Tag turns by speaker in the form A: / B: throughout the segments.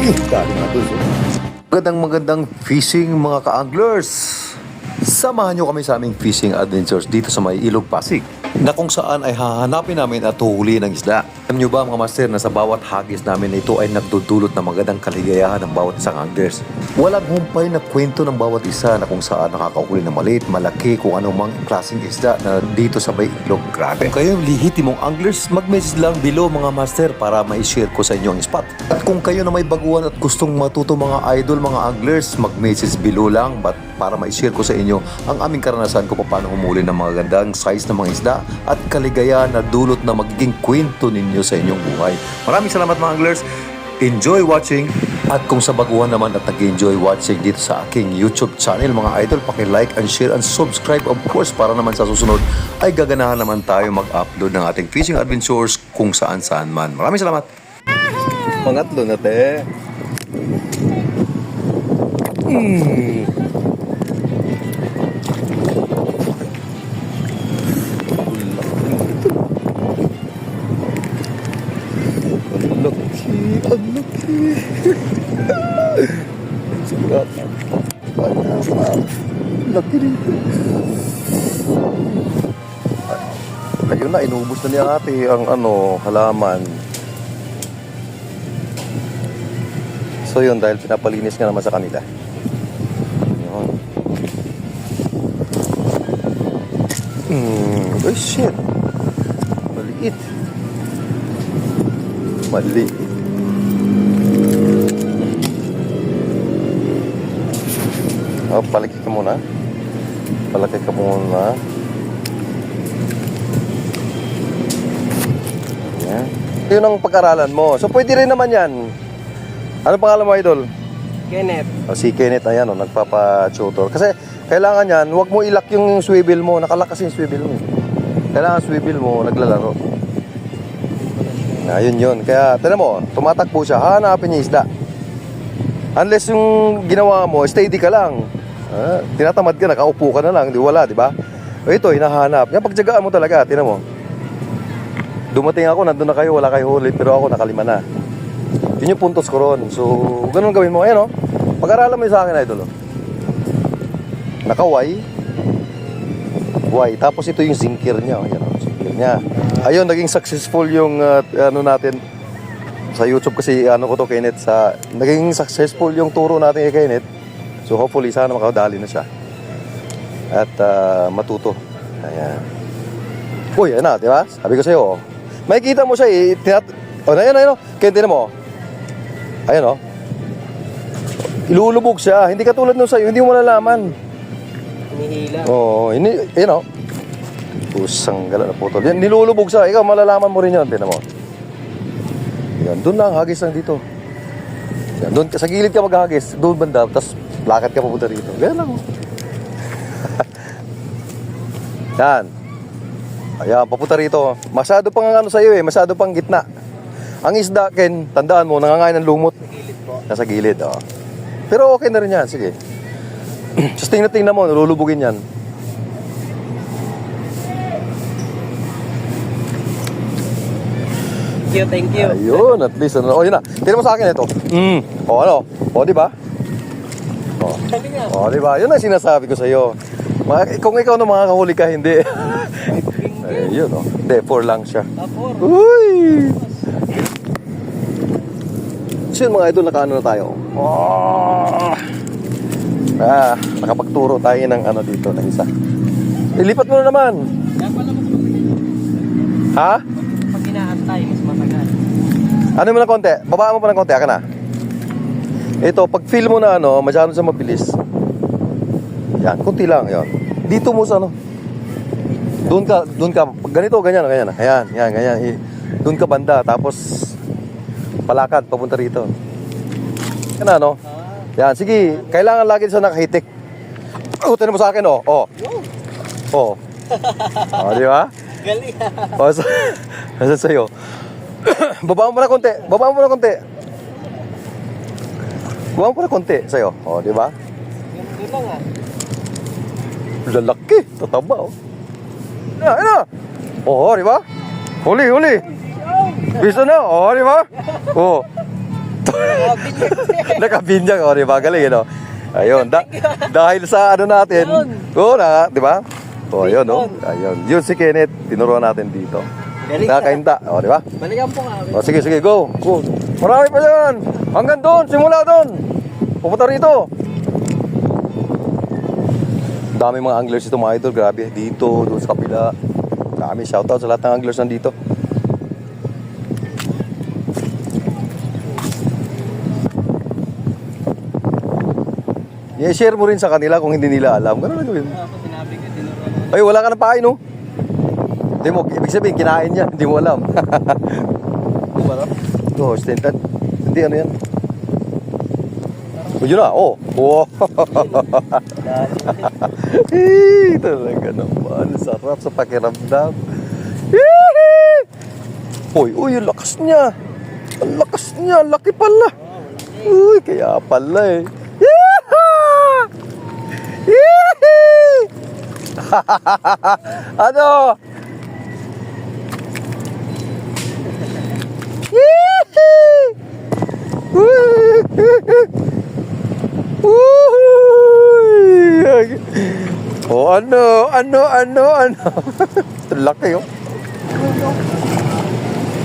A: Yun. Eh, dali na. Magandang magandang fishing mga ka-anglers. Samahan nyo kami sa aming fishing adventures dito sa may Ilog Pasig na kung saan ay hahanapin namin at huhuli ng isda. Alam nyo ba mga master na sa bawat hagis namin ito ay nagdudulot ng magandang kaligayahan ng bawat isang anglers. Walang humpay na kwento ng bawat isa na kung saan nakakahuli ng maliit, malaki, kung anumang klaseng isda na dito sa may ilog. Grabe. Kung kayo lihitimong anglers, mag-message lang below mga master para ma-share ko sa inyo ang spot. At kung kayo na may baguhan at gustong matuto mga idol, mga anglers, mag-message below lang but para ma-share ko sa inyo ang aming karanasan kung paano humuli ng mga gandang size ng mga isda at kaligayahan na dulot na magiging kwento ninyo sa inyong buhay. Maraming salamat mga anglers. Enjoy watching. At kung sa baguhan naman at nag-enjoy watching dito sa aking YouTube channel mga idol, paki-like and share and subscribe of course para naman sa susunod ay gaganahan naman tayo mag-upload ng ating fishing adventures kung saan saan man. Maraming salamat. Pangatlo na te. Ang Ayun na, inubos na niya ate ang ano, halaman. So yun, dahil pinapalinis nga naman sa kanila. Yun. Hmm, oh shit. Maliit. Maliit. Oh, palaki ka muna. Palaki ka muna. Yan. Yun ang pag-aralan mo. So, pwede rin naman yan. Ano pangalan mo, Idol?
B: Kenneth.
A: O, si Kenneth, ayan, o, nagpapa-tutor. Kasi, kailangan yan, huwag mo ilak yung swivel mo. Nakalak kasi yung swivel mo. Kailangan swivel mo, naglalaro. Ayun yun. Kaya, tinan mo, tumatakbo siya, hanapin niya isda. Unless yung ginawa mo, steady ka lang. Ah, tinatamad ka, nakaupo ka na lang, di wala, di ba? O ito, hinahanap. Yan, pagtsagaan mo talaga, tinan mo. Dumating ako, nandun na kayo, wala kayo huli, pero ako nakalima na. Yun yung puntos ko ron. So, ganun gawin mo. Ayan, oh. Pag-aralan mo yun sa akin, idol, oh. Nakaway. Why? Tapos ito yung zinker niya. oh. Ayan, oh. Zinker niya. Ayun, naging successful yung uh, ano natin sa YouTube kasi ano ko to Kenneth sa naging successful yung turo natin kay Kenneth. So hopefully sana makadali na siya. At uh, matuto. Ayan. Uy, ayan na, di ba? Sabi ko sa'yo, oh. Makikita mo siya eh. Tinat... Oh, ayan, ayan, oh. Kaya tinan mo, oh. Ayan, oh. Ilulubog siya. Hindi katulad nung sa'yo, hindi mo malalaman.
B: Hinihila.
A: Oo, oh, ini, ayan, oh. Pusang gala na putol. Yan, nilulubog siya. Ikaw, malalaman mo rin yun. Tinan mo. Yan, doon lang, hagis lang dito. Yan, doon, sa gilid ka maghagis. Doon banda, tapos lakad ka papunta rito. Ganyan lang, oh. Yan. Ayan, papunta rito. Masyado pang ano sa'yo eh, masyado pang gitna. Ang isda, Ken, tandaan mo, nangangain ng lumot.
B: Gilid po.
A: Nasa gilid, oh. Pero okay na rin yan, sige. Just tingnan-tingnan mo, nalulubugin yan.
B: Thank you, thank you.
A: Ayun, at least, ano, oh, yun na. Tingnan mo sa akin ito. Mm. O, ano? O, di ba? O,
B: Sabi nga.
A: o, di ba? Yun ang sinasabi ko sa'yo. Mga, kung ikaw na makakahuli ka, hindi. Ayun, oh. Hindi, four lang siya.
B: Tapor.
A: Uy! So yun mga idol, nakaano na tayo. Oh! Ah, nakapagturo tayo ng ano dito, ng isa. Ilipat mo na naman. Ha?
B: Pag inaantay, mas matagal.
A: Ano mo na konti? Babaan mo pa ng konti, aka na. Ito, pag feel mo na ano, masyado sa mabilis. Yan, konti lang, yan. Dito mo sa ano. Doon ka, doon ka. Pag ganito, ganyan, ganyan. Ayan, yan, ganyan. Doon ka banda, tapos palakad, papunta rito. Yan na, no?
B: Ah,
A: Yan, sige. Kailangan lagi sa nakahitik. Oh, tinan mo sa akin, oh. Oh. Oh. oh, di ba?
B: galing.
A: O, sa, nasa sa'yo. Babaan mo na konti. Babaan mo na konti. Mo na konti sa'yo. O, di ba?
B: Yun lang ah.
A: Lalaki. Tataba, o. Yan, yan na. Oo, di ba? Huli, huli. Bisa na. O, di ba? O. Nakabinyag, o, di ba? Galing, ano? Ayun, da- dahil sa ano natin, oo na, di ba? O, ayun, no? Ayun, yun si Kenneth, tinuruan natin dito.
B: Galing ka.
A: Nakakainta, o, di ba?
B: Balikan po nga.
A: O, sige, sige, go. Go. Marami pa yan. Hanggang doon, simula doon. Pupunta rito. Dami mga anglers dito mga idol. Grabe. Dito, doon sa kapila. Dami. Shoutout sa lahat ng anglers nandito. I-share mo rin sa kanila kung hindi nila alam. Ganun lang gawin. Ay, wala ka na pain, no? Hindi mo, ibig sabihin, kinain niya. Hindi mo alam. Di ba, no? Oo, stentan. Hindi, ano yan? O, yun na, oh. Oh. Eh, talaga naman. Sarap sa pakiramdam. Uy, uy, ang lakas niya. Ang lakas niya. Laki pala. Uy, kaya pala eh. Ano? Yee! Uy! Oh, ano? Ano? Ano? Ano? Laki, oh.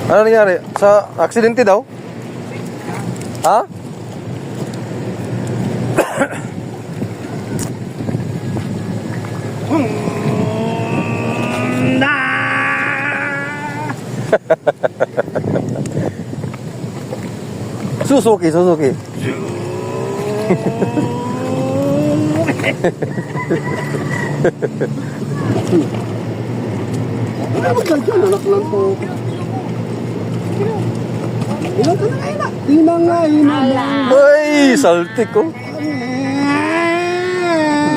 A: Ano nangyari? Sa aksidente daw? Ha? Suzuki, Suzuki.
C: Ano ka dyan? Anak lang po. Na ngayon na? Lima nga, lima nga.
A: Ay, saltik ko.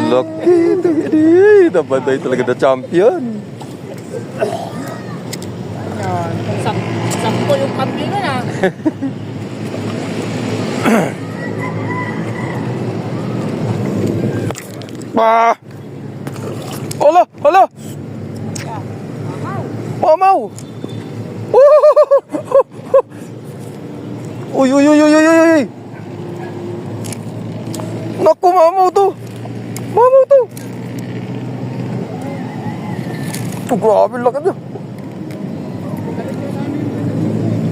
A: Lucky. Ay, nabanday talaga na champion.
D: Sam sampo yung kampiyon na.
A: Pa! Hala! Hala! Mamaw! Uy, uy, uy, uy, uy, uy, uy! Naku, mamaw to! Mamaw to! Ito, grabe laki niya.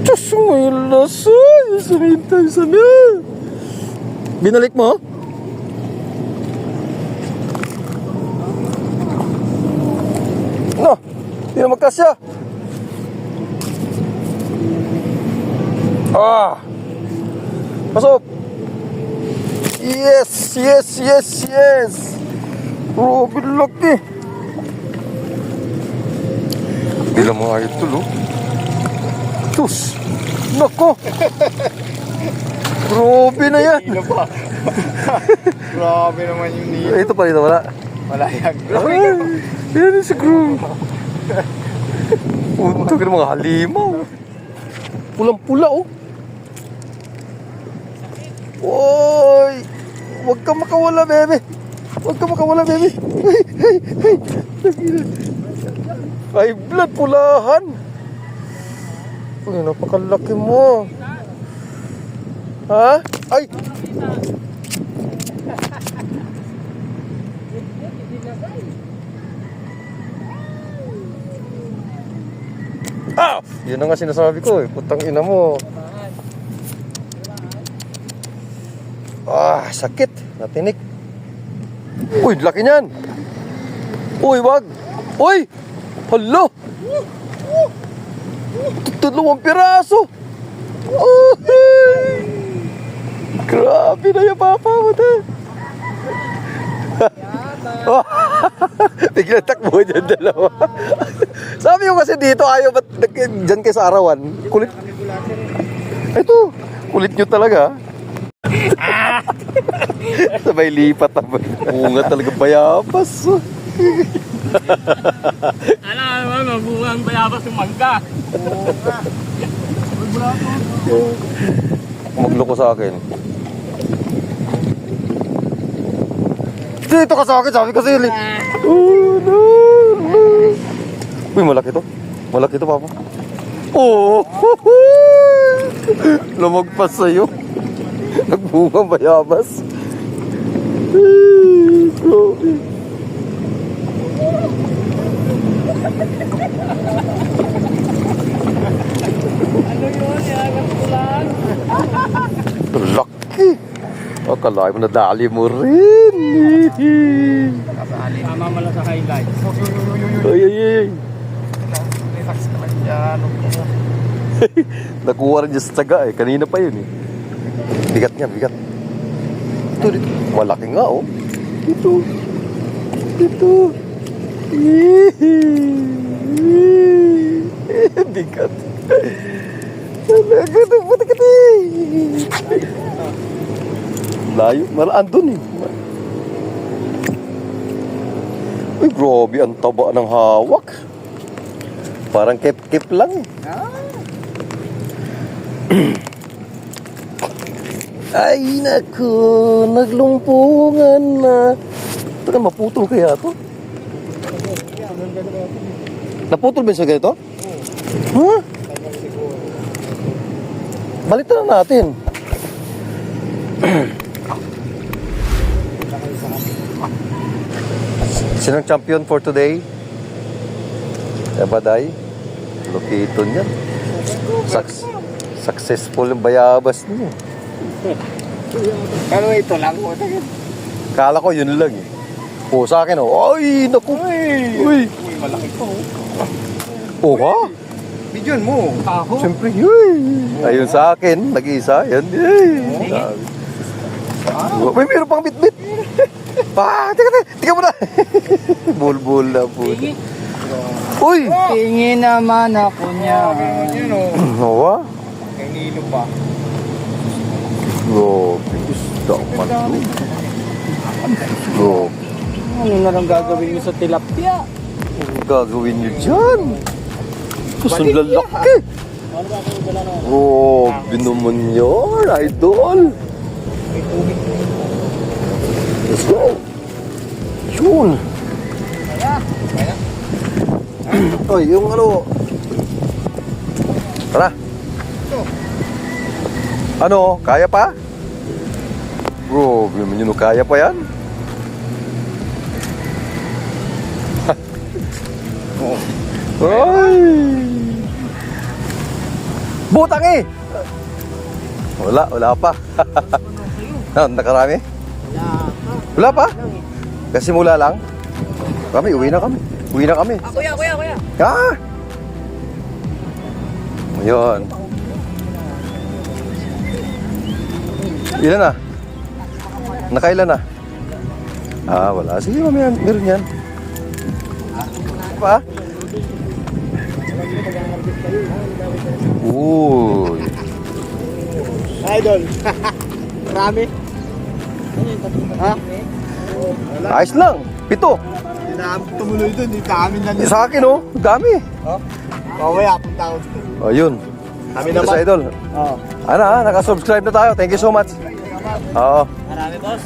A: Diyos mo yung lasa! Yung sumintay sa niya! Binalik mo? No, hindi na magkasya. Ah! Pasok! Yes, yes, yes, yes! Grabe laki! Bilang mga idol, oh. Tus! Nako! Grabe na yan!
C: Grabe naman yung nilo.
A: Ito pa rin, wala.
C: Wala yan.
A: Ay, yan yung siguro. Punta ka ng mga halimaw. Pulang-pula, oh. Oy! Huwag ka makawala, bebe. Huwag ka makawala, bebe. Ay, ay, ay. Ay, blood, pulahan. Uy, napakalaki mo. Ha? Ay! Ah! Yun na nga sinasabi ko eh. Putang ina mo. Ah, sakit. Natinik. Uy, laki niyan. Uy, wag. Uy! Hala! Dalawang piraso. Uy! Grabe na yung papa mo to. Bigla takbo dyan dalawa. Sabi ko kasi dito ayaw ba't dyan kayo sa arawan? Kulit. Ito, kulit nyo talaga. Sabay lipat? Bunga talaga bayabas.
D: Alam mo, mabuhang bayabas yung mangga.
A: Magloko sa akin. Dito ka sa akin, sabi ko sa'yo. Oh, no, no. Uy, malaki to. Malaki to, papa. Oh! Lumagpas sa'yo. Nagbunga bayabas. Ay, grabe.
D: Ano yun? Yagat ko lang.
A: Laki. Akala mo nadali mo rin.
B: Tama mo lang sa highlights.
A: Ay, ay, ay.
B: Relax ka lang dyan.
A: Nakuha rin niya sa taga eh. Kanina pa yun eh. Bigat niya, bigat. Ito, dito. Malaki nga oh. Dito. Dito. bigat. Bigat. Bigat. Layo. Maraan dun eh. Uy, grabe. Ang taba ng hawak. Parang kip-kip lang eh. Ay, naku, naglumpungan na. Teka, maputol kaya to? Naputol ba sa ganito? Huh? Balitan na natin. Sinong champion for today? Ebaday? Locaton yan. Suc- successful yung bayabas niyo.
B: Pero ito lang.
A: Kala ko yun lang eh. O sa akin oh. Ay, naku. Uy.
B: Uy, malaki to.
A: Oh ha?
B: Bidyon mo. Ako.
A: Siyempre, uy. Ayun sa akin, nag-iisa. Yan. Ay. May meron pang bit-bit. Ah, teka, teka, teka mo na. Bulbul na po. Uy!
B: Tingin naman ako niya. Yun o.
A: Oo ah.
B: May nilo pa.
A: Grabe, gusto man to. Grabe.
B: Ano na lang gagawin niyo sa tilapia?
A: Ang gagawin nyo dyan? Gusto lalaki. Grabe naman yun, idol. Let's go. Yun. Oy, yung ano. Tara. Ano, kaya pa? Bro, naman yun, kaya pa yan? Ay! Butang eh! Wala, wala pa. Ah, Nakarami? Wala pa? Kasi mula lang? Kami, uwi na kami. Uwi na kami.
D: Ah, kuya, kuya, kuya.
A: Ah! Ayun. Ilan na? Nakailan na? Ah, wala. Sige, mamaya. Meron yan. Pa? Uy.
B: Idol. Marami. Ha?
A: Ayos lang. Pito.
B: Tumuloy doon. Dito amin lang.
A: Sa akin, oh. Dami.
B: Mamaya, punta ako.
A: Ayun.
B: Kami
A: Ito sa idol.
B: Oo.
A: Ano, ah, naka-subscribe na tayo. Thank you so much. Oo.
D: Marami, boss.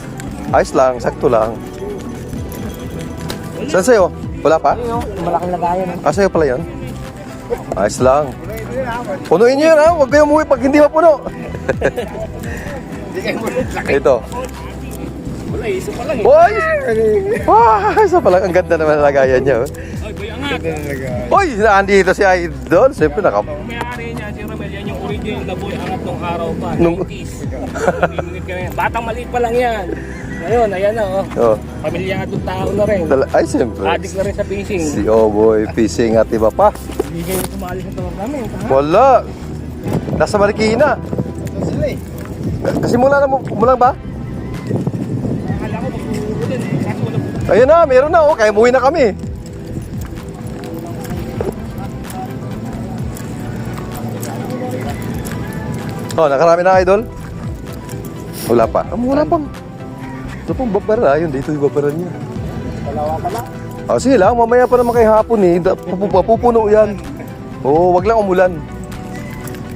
A: Ayos lang, sakto lang. Saan sa'yo? Wala pa?
B: Malaking lagayan.
A: Ah, sa'yo pala yan? Ayos lang. Punuin nyo yun ha, huwag kayo umuwi pag hindi mapuno. Ito.
D: Wala, iso pa lang eh.
A: Boy! Wow, isa pala. Ang ganda naman ang lagayan niya. oh.
D: Ay, kuya angat.
A: Uy, nandito si Idol. Siyempre, naka...
D: May-ari niya, si Ramel, yan yung original na boy angat nung araw pa.
A: Nung-
D: 90s. Minunit ka na yan. Batang maliit pa lang yan. Ngayon, ayan na oh.
A: Oh,
D: Pamilyadong tao na rin.
A: dala- ay, siyempre.
D: Addict na rin sa fishing.
A: Si Oboy Fishing at iba pa.
D: Hindi kayo sumali sa tawag namin. ha?
A: Wala. Nasa Marikina.
B: Sila eh.
A: Kasi mula na mo, mula ba?
D: Akala ko magpupulan eh. Kaso wala
A: Ayun na, meron na oh. Kaya umuwi na kami. Oh, nakarami na idol? Wala pa. Ah, wala pang. Ito pong babara. Yun, dito yung babara niya.
B: Dalawa pala.
A: Ah, sige lang. Mamaya pa naman kay hapon eh. Da- pupu- Pupuno yan. Oo, oh, wag lang umulan.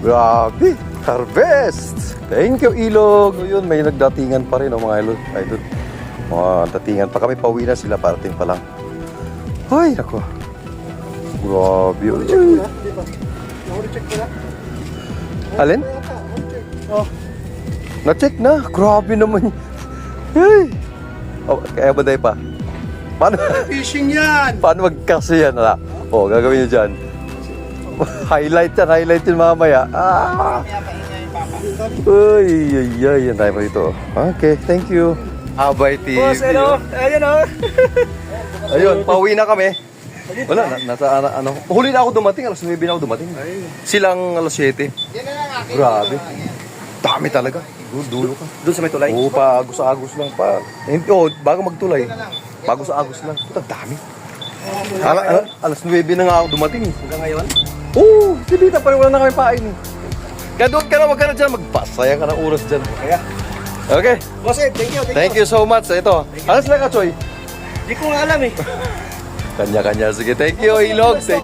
A: Grabe. Harvest. Thank you, Ilog. So, yun, may nagdatingan pa rin, oh, mga idol. idol. Mga datingan pa kami. Pauwi na sila. Parating pa lang. Ay, ako. Grabe. Uy.
B: Na.
A: Alin?
B: Oh.
A: Na-check na. Grabe naman. Hey. Oh, kaya ba pa? Paano,
C: Fishing yan!
A: paano magkasi yan? Wala. Oh, gagawin nyo dyan. highlight yan, highlight yun mamaya. Ah! Uy, ay, ay, yan tayo pa dito. Okay, thank you. Abay TV.
D: Boss, ano? Ayan o.
A: Ayun, pauwi na kami. Wala, na, nasa ano, ano. Huli na ako dumating, alas 9 na ako dumating. Silang alas 7. Grabe. Dami talaga. Du- Dulo ka.
B: Doon sa may tulay.
A: Oo, pa agos-agos lang pa. Hindi, oh, bago magtulay. Bago sa agos lang. Puta, dami. Ala, ala, alas 9 na nga ako dumating.
B: Hanggang ngayon.
A: Oo, si Dita pa rin wala na kami pain. Kaya doon ka na, wag ka na dyan. Magpasaya ka ng oras dyan.
B: Kaya.
A: Okay,
B: Boss Ed, thank you. Thank,
A: thank you so much. Ito, alas na ka, Choy.
B: Di ko nga alam eh.
A: Kanya-kanya. Sige, thank you, Ilog. Thank